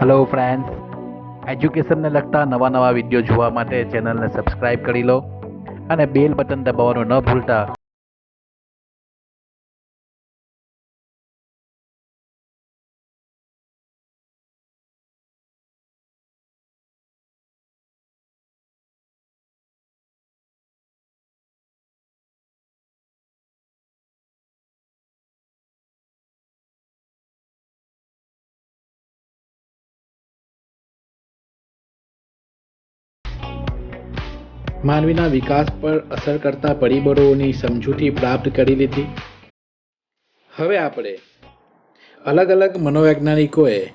Hello friends એજ્યુકેશનને લગતા નવા નવા વીડિયો જોવા માટે ચેનલને સબસ્ક્રાઇબ કરી લો અને બેલ બટન દબાવવાનું ન ભૂલતા. માનવીના વિકાસ પર અસર કરતા પરિબળોની સમજૂતી પ્રાપ્ત કરી લીધી. હવે આપણે અલગ અલગ મનોવૈજ્ઞાનિકોએ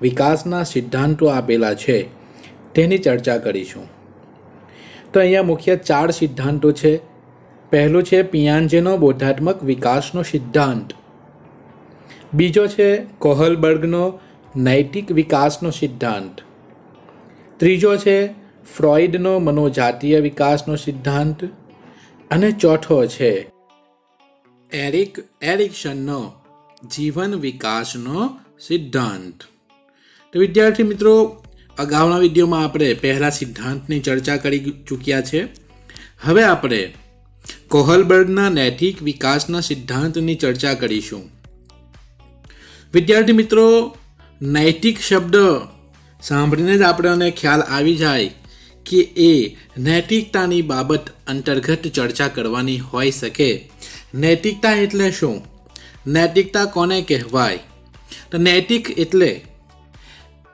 વિકાસના સિદ્ધાંતો આપેલા છે તેની ચર્ચા કરીશું. તો અહીંયા મુખ્ય ચાર સિદ્ધાંતો છે. પહેલું છે પિયાંજેનો બોધાત્મક વિકાસનો સિદ્ધાંત. બીજો છે કોહલબર્ગનો નૈતિક વિકાસનો સિદ્ધાંત. ત્રીજો છે ફ્રોઇડનો મનોજાતીય વિકાસનો સિદ્ધાંત અને ચોથો છે એરિક એરિક્સનનો જીવન વિકાસનો સિદ્ધાંત. તો વિદ્યાર્થી મિત્રો, અગાઉના વિડીયોમાં આપણે પહેલા સિદ્ધાંતની ચર્ચા કરી ચૂક્યા છે. હવે આપણે કોહલબર્ગના નૈતિક વિકાસના સિદ્ધાંતની ચર્ચા કરીશું. વિદ્યાર્થી મિત્રો, નૈતિક શબ્દ સાંભળીને જ આપણને ખ્યાલ આવી જાય કે એ નૈતિકતાની બાબત અંતર્ગત ચર્ચા કરવાની હોઈ શકે. નૈતિકતા એટલે શું? નૈતિકતા કોને કહેવાય? તો નૈતિક એટલે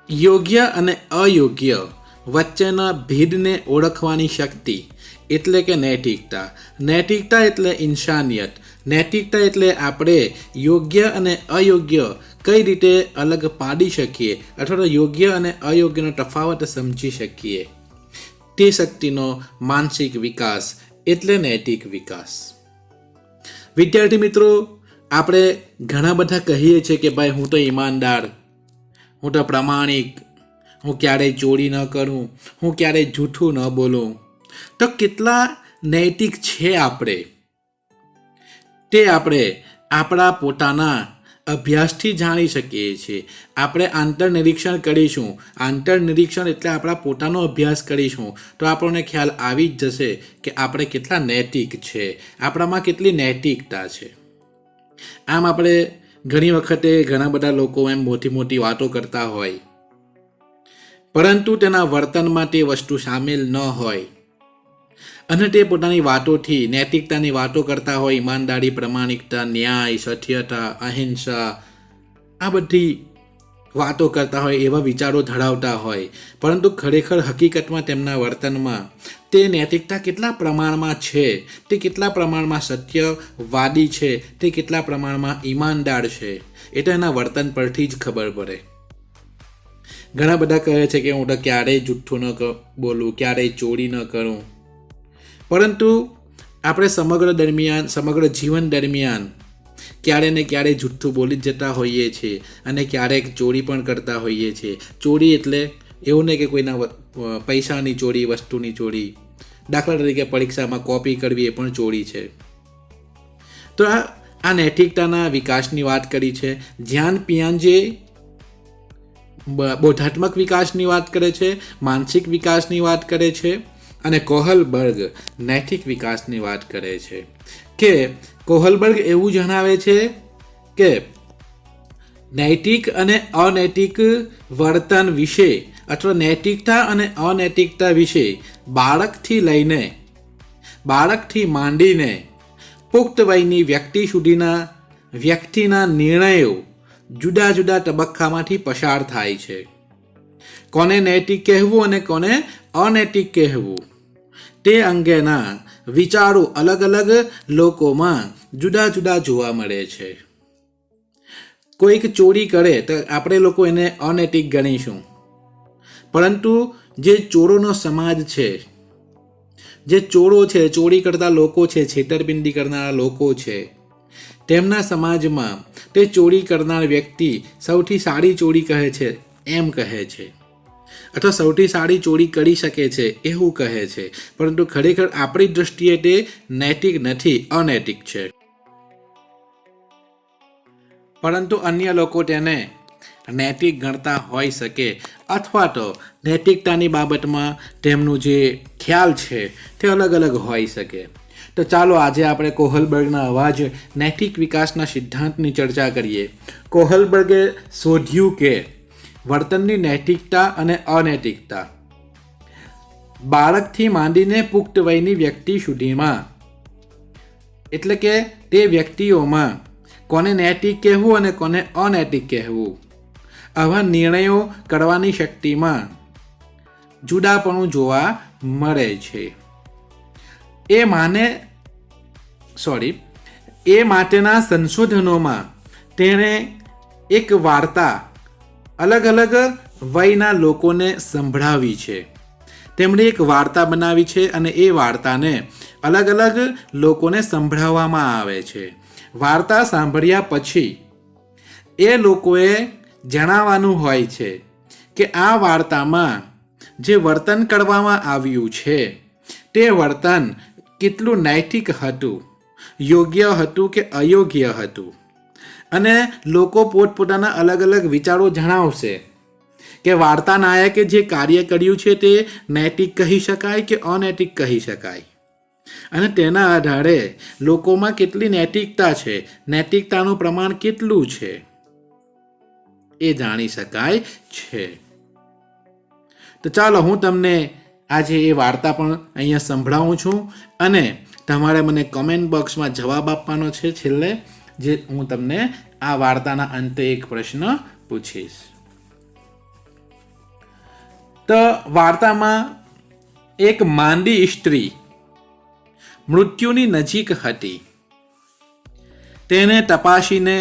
યોગ્ય અને અયોગ્ય વચ્ચેના ભેદને ઓળખવાની શક્તિ, એટલે કે નૈતિકતા. નૈતિકતા એટલે ઇન્સાનિયત. નૈતિકતા એટલે આપણે યોગ્ય અને અયોગ્ય કઈ રીતે અલગ પાડી શકીએ, અથવા તો યોગ્ય અને અયોગ્યનો તફાવત સમજી શકીએ. તે શક્તિનો માનસિક વિકાસ એટલે નૈતિક વિકાસ. વિદ્યાર્થી મિત્રો, આપણે ઘણા બધા કહીએ છીએ કે ભાઈ હું તો ઈમાનદાર, હું તો પ્રામાણિક, હું ક્યારેય ચોરી ન કરું, હું ક્યારેય જૂઠું ન બોલું. તો કેટલા નૈતિક છે આપણે? તે આપણે આપણા પોતાના અભ્યાસથી જાણી શકીએ છીએ. આપણે આંતર નિરીક્ષણ કરીશું. આંતર નિરીક્ષણ એટલે આપણા પોતાનો અભ્યાસ કરીશું. તો આપણને ખ્યાલ આવી જ જશે કે આપણે કેટલા નૈતિક છે. આપણામાં કેટલી નૈતિકતા છે. આમ આપણે ઘણી વખતે ઘણા બધા લોકો એમ મોટી મોટી વાતો કરતા હોય. પરંતુ તેના વર્તનમાં તે વસ્તુ સામેલ ન હોય. અને તે પોતાની વાતોથી નૈતિકતાની વાતો કરતા હોય, ઈમાનદારી, પ્રમાણિકતા, ન્યાય, સત્યતા, અહિંસા, આ બધી વાતો કરતા હોય, એવા વિચારો ધરાવતા હોય. પરંતુ ખરેખર હકીકતમાં તેમના વર્તનમાં તે નૈતિકતા કેટલા પ્રમાણમાં છે? તે કેટલા પ્રમાણમાં સત્યવાદી છે? તે કેટલા પ્રમાણમાં ઈમાનદાર છે? એ તો એના વર્તન પરથી જ ખબર પડે. ઘણા બધા કહે છે કે હું તો ક્યારેય જુઠ્ઠું ન બોલું, ક્યારેય ચોરી ન કરું. પરંતુ આપણે સમગ્ર દરમિયાન, સમગ્ર જીવન દરમિયાન ક્યારે ને ક્યારે જુઠ્ઠું બોલી જ જતા હોઈએ છીએ અને ક્યારેક ચોરી પણ કરતા હોઈએ છીએ. ચોરી એટલે એવું નહીં કે કોઈના પૈસાની ચોરી, વસ્તુની ચોરી. દાખલા તરીકે પરીક્ષામાં કોપી કરવી એ પણ ચોરી છે. તો આ આ નૈતિકતાના વિકાસની વાત કરી છે. જ્ઞાન પિયાંજે બ- બોધાત્મક વિકાસની વાત કરે છે, માનસિક વિકાસની વાત કરે છે. અને કોહલબર્ગ નૈતિક વિકાસની વાત કરે છે. કે કોહલબર્ગ એવું જણાવે છે કે નૈતિક અને અનૈતિક વર્તન વિશે અથવા નૈતિકતા અને અનૈતિકતા વિશે બાળકથી લઈને બાળકથી માંડીને પુખ્ત વયની વ્યક્તિ સુધીના વ્યક્તિના નિર્ણયો જુદા જુદા તબક્કામાંથી પસાર થાય છે. કોને નૈતિક કહેવું અને કોને અનૈતિક કહેવું? તે અંગેના વિચારો અલગ અલગ લોકોમાં જુદા જુદા જોવા મળે છે. કોઈક ચોરી કરે તો આપણે લોકો એને અનૈતિક ગણીશું. પરંતુ જે ચોરોનો સમાજ છે, જે ચોરો છે, ચોરી કરતા લોકો છે, છેતરપિંડી કરનારા લોકો છે, તેમના સમાજમાં તે ચોરી કરનાર વ્યક્તિ સૌથી સારી ચોરી કહે છે, એમ કહે છે. અથવા સૌથી સારી ચોરી કરી શકે છે, એવું કહે છે. પરંતુ ખરેખર આપણી દૃષ્ટિએ તે નૈતિક નથી, અનૈતિક છે. પરંતુ અન્ય લોકો તેને નૈતિક ગણતા હોઈ શકે અથવા તો નૈતિકતાની બાબતમાં તેમનું જે ખ્યાલ છે, તે અલગ અલગ હોઈ શકે. તો ચાલો આજે આપણે કોહલબર્ગના અવાજ નૈતિક વિકાસના સિદ્ધાંતની ચર્ચા કરીએ. કોહલબર્ગે શોધ્યું કે વર્તનની નૈતિકતા અને અનૈતિકતા. બાળકથી માંડીને પુખ્ત વયની વ્યક્તિ સુધીમાં. એટલે કે તે વ્યક્તિઓમાં કોને નૈતિક કહેવું અને કોને અનૈતિક કહેવું. આવા નિર્ણયો કરવાની શક્તિમાં જુદાપણું જોવા મળે છે. એ માને સોરી એ માટેના સંશોધનોમાં તેણે એક વાર્તા અલગ અલગ વયના લોકોને સંભળાવી છે. તેમણે એક વાર્તા બનાવી છે અને એ વાર્તાને અલગ અલગ લોકોને સંભળાવવામાં આવે છે. વાર્તા સાંભળ્યા પછી એ લોકોએ જણાવવાનું હોય છે કે આ વાર્તામાં જે વર્તન કરવામાં આવ્યું છે, તે વર્તન કેટલું નૈતિક હતું, યોગ્ય હતું કે અયોગ્ય હતું? અને લોકો પોતપોતાના અલગ અલગ વિચારો જણાવશે. કે વાર્તા નાયકે જે કાર્ય કર્યું છે તે નૈતિક કહી શકાય કે અનૈતિક કહી શકાય. અને તેના આધારે લોકોમાં કેટલી નૈતિકતા છે, નૈતિકતાનું પ્રમાણ કેટલું છે? એ જાણી શકાય છે. તો ચાલો હું તમને આજે એ વાર્તા પણ અહીંયા સંભળાવું છું અને તમારે મને કમેન્ટ બોક્સમાં જવાબ આપવાનો છે છેલ્લે. જે હું તમને આ વાર્તાના અંતે એક પ્રશ્ન પૂછીશ. તો વાર્તામાં એક માંદી સ્ત્રી મૃત્યુની નજીક હતી. તેને તપાસીને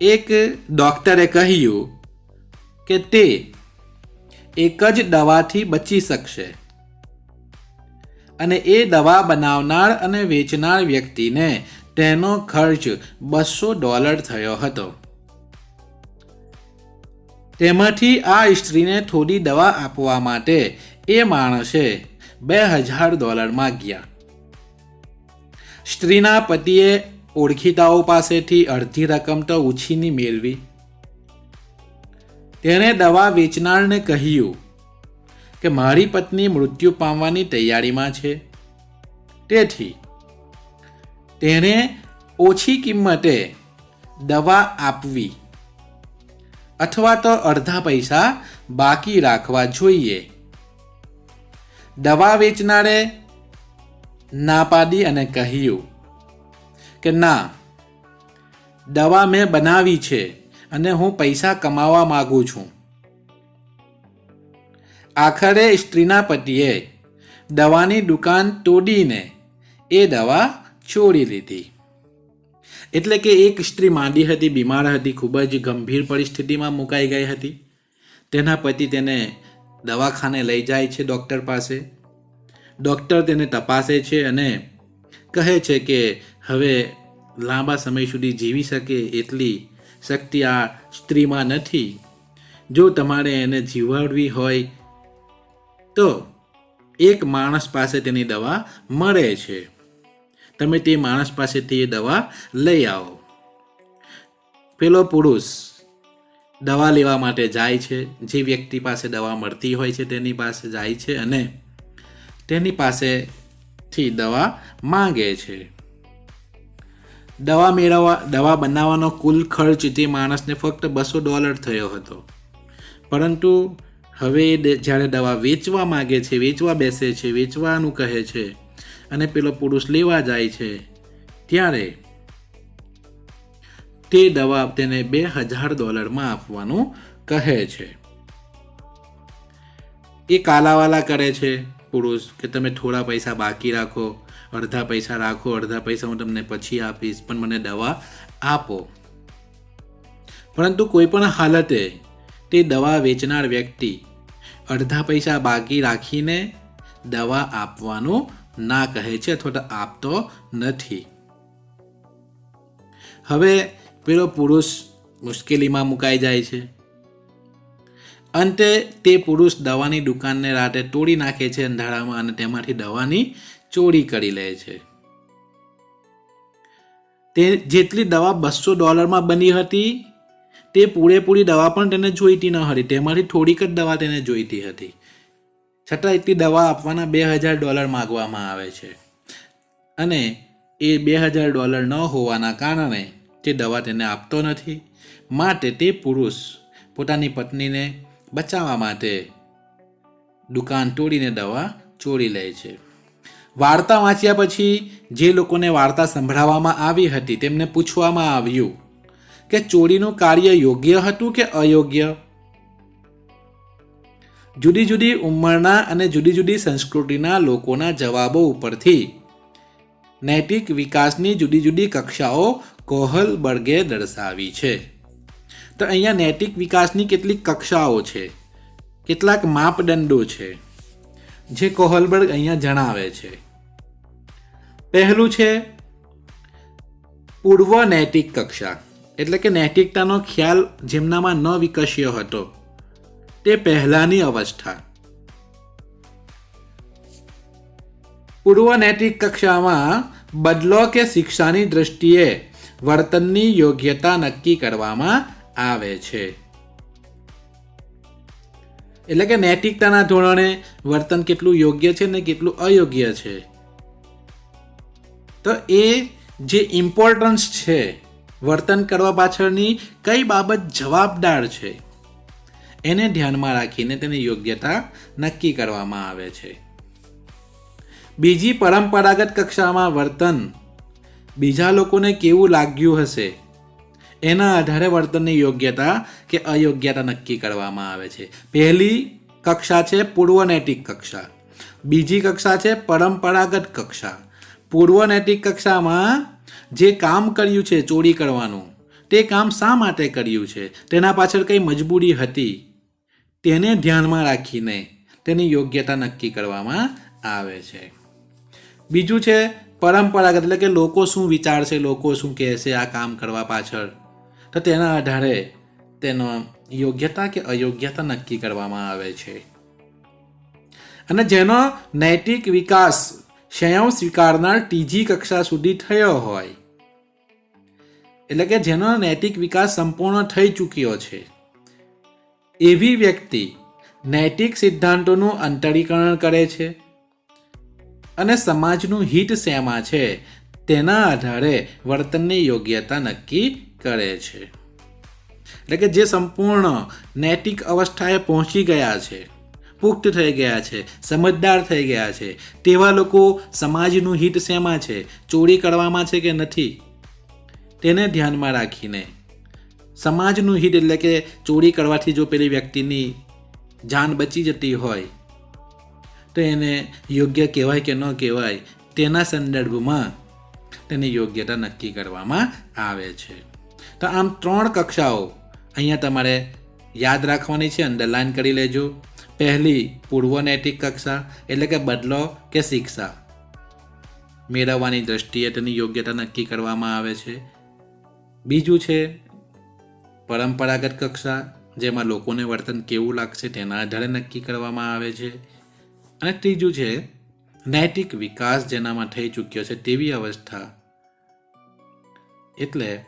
એક ડોક્ટરે કહ્યું કે તે એક જ દવાથી બચી શકશે અને એ દવા બનાવનાર અને વેચનાર વ્યક્તિને તેનો ખર્ચ બસો ડોલર થયો હતો. તેમાંથી આ સ્ત્રીને થોડી દવા આપવા માટે એ માણસે બે હજાર ડોલર માગ્યા. સ્ત્રીના પતિએ ઓળખીતાઓ પાસેથી અડધી રકમ તો ઉછીની મેળવી. તેણે દવા વેચનારને કહ્યું કે, મારી પત્ની મૃત્યુ પામવાની તૈયારીમાં છે. તેથી તેણે ઓછી કિંમતે દવા આપવી અથવા તો અડધા પૈસા બાકી રાખવા જોઈએ. દવા વેચનારે ના પાડી અને કહ્યું કે, ના, દવા મેં બનાવી છે અને હું પૈસા કમાવા માગું છું. આખરે સ્ત્રીના પતિએ દવાની દુકાન તોડીને એ દવા ચોરી લીધી એટલે કે એક સ્ત્રી માંદી હતી, બીમાર હતી, ખૂબ જ ગંભીર પરિસ્થિતિમાં મુકાઈ ગઈ હતી. તેના પતિ તેને દવાખાને લઈ જાય છે ડૉક્ટર પાસે. ડૉક્ટર તેને તપાસે છે અને કહે છે કે હવે લાંબા સમય સુધી જીવી શકે એટલી શક્તિ આ સ્ત્રીમાં નથી. જો તમારે એને જીવાડવી હોય, તો એક માણસ પાસે તેની દવા મળે છે. તમે તે માણસ પાસેથી એ દવા લઈ આવો. પેલો પુરુષ દવા લેવા માટે જાય છે. જે વ્યક્તિ પાસે દવા મળતી હોય છે તેની પાસે જાય છે અને તેની પાસેથી દવા માંગે છે. દવા મેળવવા, દવા બનાવવાનો કુલ ખર્ચ તે માણસને ફક્ત બસો ડોલર થયો હતો. પરંતુ હવે જ્યારે દવા વેચવા માગે છે, વેચવા બેસે છે, વેચવાનું કહે છે અને પેલો પુરુષ લેવા જાય છે. ત્યારે તે દવા તેને બે હજાર ડોલરમાં આપવાનું કહે છે. એ કાલાવાલા કરે છે પુરુષ કે તમે થોડા પૈસા બાકી રાખો, અડધા પૈસા રાખો, અડધા પૈસા હું તમને પછી આપીશ, પણ મને દવા આપો. પરંતુ કોઈ પણ હાલતે તે દવા વેચનાર વ્યક્તિ અડધા પૈસા બાકી રાખીને દવા આપવાનું ના કહે છે અથવા તો આપતો નથી. હવે પેલો પુરુષ મુશ્કેલીમાં મુકાઈ જાય છે. અંતે તે પુરુષ દવાની દુકાનને રાતે તોડી નાખે છે અંધારામાં અને તેમાંથી દવાની ચોરી કરી લે છે. તે જેટલી દવા બસો ડોલરમાં બની હતી, તે પૂરેપૂરી દવા પણ તેને જોઈતી ન હતી. તેમાંથી થોડીક જ દવા તેને જોઈતી હતી. છતાં એટલી દવા આપવાના બે હજાર ડોલર માગવામાં આવે છે. અને એ બે હજાર ડોલર ન હોવાના કારણે તે દવા તેને આપતો નથી. માટે તે પુરુષ પોતાની પત્નીને બચાવવા માટે દુકાન તોડીને દવા ચોરી લે છે. વાર્તા વાંચ્યા પછી જે લોકોને વાર્તા સંભળાવવામાં આવી હતી તેમને પૂછવામાં આવ્યું કે ચોરીનું કાર્ય યોગ્ય હતું કે અયોગ્ય? જુદી જુદી ઉંમરના અને જુદી જુદી સંસ્કૃતિના લોકોના જવાબો ઉપરથી નૈતિક વિકાસની જુદી જુદી કક્ષાઓ કોહલબર્ગે દર્શાવી છે. તો અહીંયા નૈતિક વિકાસની કેટલીક કક્ષાઓ છે. કેટલાક માપદંડો છે, જે કોહલબર્ગ અહીંયા જણાવે છે. પહેલું છે, પૂર્વ નૈતિક કક્ષા, એટલે કે નૈતિકતાનો ખ્યાલ જેમનામાં ન વિકસ્યો હતો. તે પહેલાની અવસ્થા. પૂર્વ નૈતિક કક્ષામાં બદલો કે શિક્ષાની દ્રષ્ટિએ વર્તનની યોગ્યતા નક્કી કરવામાં આવે છે. એટલે કે નૈતિકતાના ધોરણે વર્તન કેટલું યોગ્ય છે ને કેટલું અયોગ્ય છે. તો એ જે ઇમ્પોર્ટન્સ છે, વર્તન કરવા પાછળની કઈ બાબત જવાબદાર છે? એને ધ્યાનમાં રાખીને તેની યોગ્યતા નક્કી કરવામાં આવે છે. બીજી પરંપરાગત કક્ષામાં વર્તન. બીજા લોકોને કેવું લાગ્યું હશે? એના આધારે વર્તનની યોગ્યતા કે અયોગ્યતા નક્કી કરવામાં આવે છે. પહેલી કક્ષા છે પૂર્વનૈતિક કક્ષા. બીજી કક્ષા છે પરંપરાગત કક્ષા. પૂર્વનૈતિક કક્ષામાં જે કામ કર્યું છે, ચોરી કરવાનું, તે કામ શા માટે કર્યું છે? તેના પાછળ કઈ મજબૂરી હતી? તેને ધ્યાનમાં રાખીને તેની યોગ્યતા નક્કી કરવામાં આવે છે. બીજું છે પરંપરાગત, એટલે કે લોકો શું વિચારશે, લોકો શું કહેશે આ કામ કરવા પાછળ, તો તેના આધારે તેનો યોગ્યતા કે અયોગ્યતા નક્કી કરવામાં આવે છે. અને જેનો નૈતિક વિકાસ સ્વયં સ્વીકારનાર ત્રીજી કક્ષા સુધી થયો હોય, એટલે કે જેનો નૈતિક વિકાસ સંપૂર્ણ થઈ ચૂક્યો છે. એવી વ્યક્તિ નૈતિક સિદ્ધાંતોનું અંતરીકરણ કરે છે અને સમાજનું હિત શેમાં છે, તેના આધારે વર્તનની યોગ્યતા નક્કી કરે છે. એટલે કે જે સંપૂર્ણ નૈતિક અવસ્થાએ પહોંચી ગયા છે, પુખ્ત થઈ ગયા છે, સમજદાર થઈ ગયા છે, તેવા લોકો સમાજનું હિત શેમાં છે, ચોરી કરવામાં છે કે નથી, તેને ધ્યાનમાં રાખીને સમાજનું હિત એટલે કે ચોરી કરવાથી જો પેલી વ્યક્તિની જાન બચી જતી હોય, તો એને યોગ્ય કહેવાય કે ન કહેવાય, તેના સંદર્ભમાં તેની યોગ્યતા નક્કી કરવામાં આવે છે. તો આમ ત્રણ કક્ષાઓ અહીંયા તમારે યાદ રાખવાની છે અંડરલાઇન કરી લેજો. પહેલી, પૂર્વ નૈતિક કક્ષા, એટલે કે બદલો કે શિક્ષા. મેળવવાની દ્રષ્ટિએ તેની યોગ્યતા નક્કી કરવામાં આવે છે. બીજું છે પરંપરાગત કક્ષા જેમાં લોકોને વર્તન કેવું લાગશે તેના આધારે નક્કી કરવામાં આવે છે. અને ત્રીજું છે, નૈતિક વિકાસ જેનામાં થઈ ચૂક્યો છે તેવી અવસ્થા. એટલે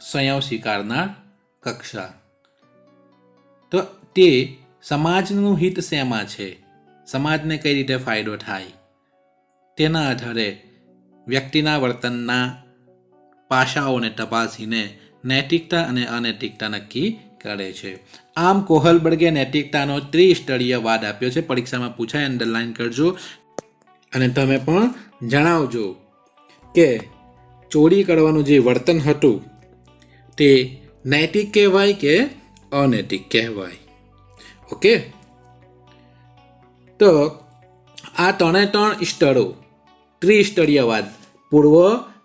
સંયમ સ્વીકારનાર કક્ષા. તો તે સમાજનું હિત શેમાં છે? સમાજને કઈ રીતે ફાયદો થાય? તેના આધારે વ્યક્તિના વર્તનના પાસાઓને તપાસીને નૈતિકતા અને અનૈતિકતા નક્કી કરે છે. આમ કોહલબર્ગે નૈતિકતાનો ત્રિસ્તરીય વાદ આપ્યો છે. પરીક્ષામાં પૂછાય અંડરલાઇન કરજો. અને તમે પણ જણાવજો કે ચોરી કરવાનું જે વર્તન હતું તે નૈતિક કહેવાય કે અનૈતિક કહેવાય? ઓકે? તો આ ત્રણે ત્રણ સ્તરો ત્રિસ્તરીયવાદ પૂર્વ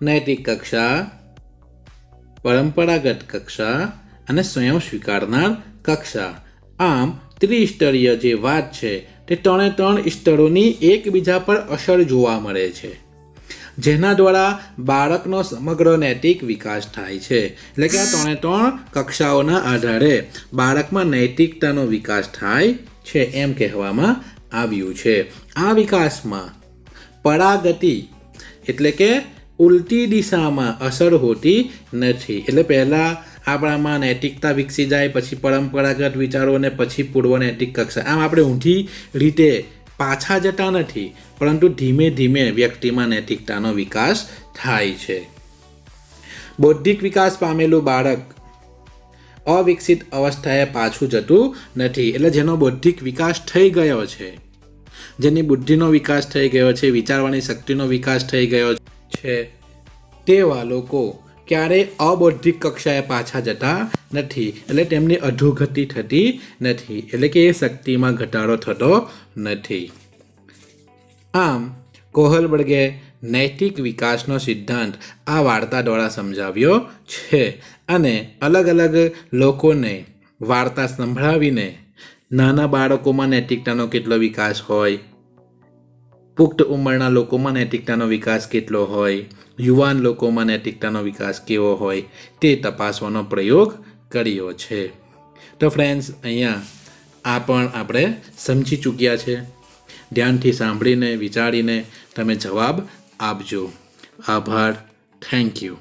નૈતિક કક્ષા પરંપરાગત કક્ષા અને સ્વયં સ્વીકારનાર કક્ષા. આમ, ત્રિસ્તરીય જે વાત છે, તે ત્રણે ત્રણ સ્તરોની એકબીજા પર અસર જોવા મળે છે, જેના દ્વારા બાળકનો સમગ્ર નૈતિક વિકાસ થાય છે. એટલે કે આ ત્રણે ત્રણ કક્ષાઓના આધારે બાળકમાં નૈતિકતાનો વિકાસ થાય છે એમ કહેવામાં આવ્યું છે. આ વિકાસમાં પરાગતિ એટલે કે ઉલટી દિશામાં અસર હોતી નથી. એટલે પહેલાં આપણામાં નૈતિકતા વિકસી જાય, પછી પરંપરાગત વિચારો અને પછી પૂર્વ નૈતિક કક્ષા. આમ આપણે ઊંધી રીતે પાછા જતા નથી, પરંતુ ધીમે ધીમે વ્યક્તિમાં નૈતિકતાનો વિકાસ થાય છે. બૌદ્ધિક વિકાસ પામેલું બાળક અવિકસિત અવસ્થાએ પાછું જતું નથી, એટલે જેનો બૌદ્ધિક વિકાસ થઈ ગયો છે, જેની બુદ્ધિનો વિકાસ થઈ ગયો છે, વિચારવાની શક્તિનો વિકાસ થઈ ગયો છે. તેવા લોકો ક્યારેય અબૌદ્ધિક કક્ષાએ પાછા જતા નથી એટલે તેમની અધોગતિ થતી નથી. એટલે કે એ શક્તિમાં ઘટાડો થતો નથી. આમ કોહલબર્ગે નૈતિક વિકાસનો સિદ્ધાંત આ વાર્તા દ્વારા સમજાવ્યો છે અને અલગ અલગ લોકોને વાર્તા સંભળાવીને નાના બાળકોમાં નૈતિકતાનો કેટલો વિકાસ હોય પુખ્ત ઉંમરના લોકોમાં નૈતિકતાનો વિકાસ કેટલો હોય, યુવાન લોકોમાં નૈતિકતાનો વિકાસ કેવો હોય, તે તપાસવાનો પ્રયોગ કર્યો છે. તો ફ્રેન્ડ્સ અહીંયા આ પણ આપણે સમજી ચૂક્યા છે. ધ્યાનથી સાંભળીને, વિચારીને તમે જવાબ આપજો. આભાર. Thank you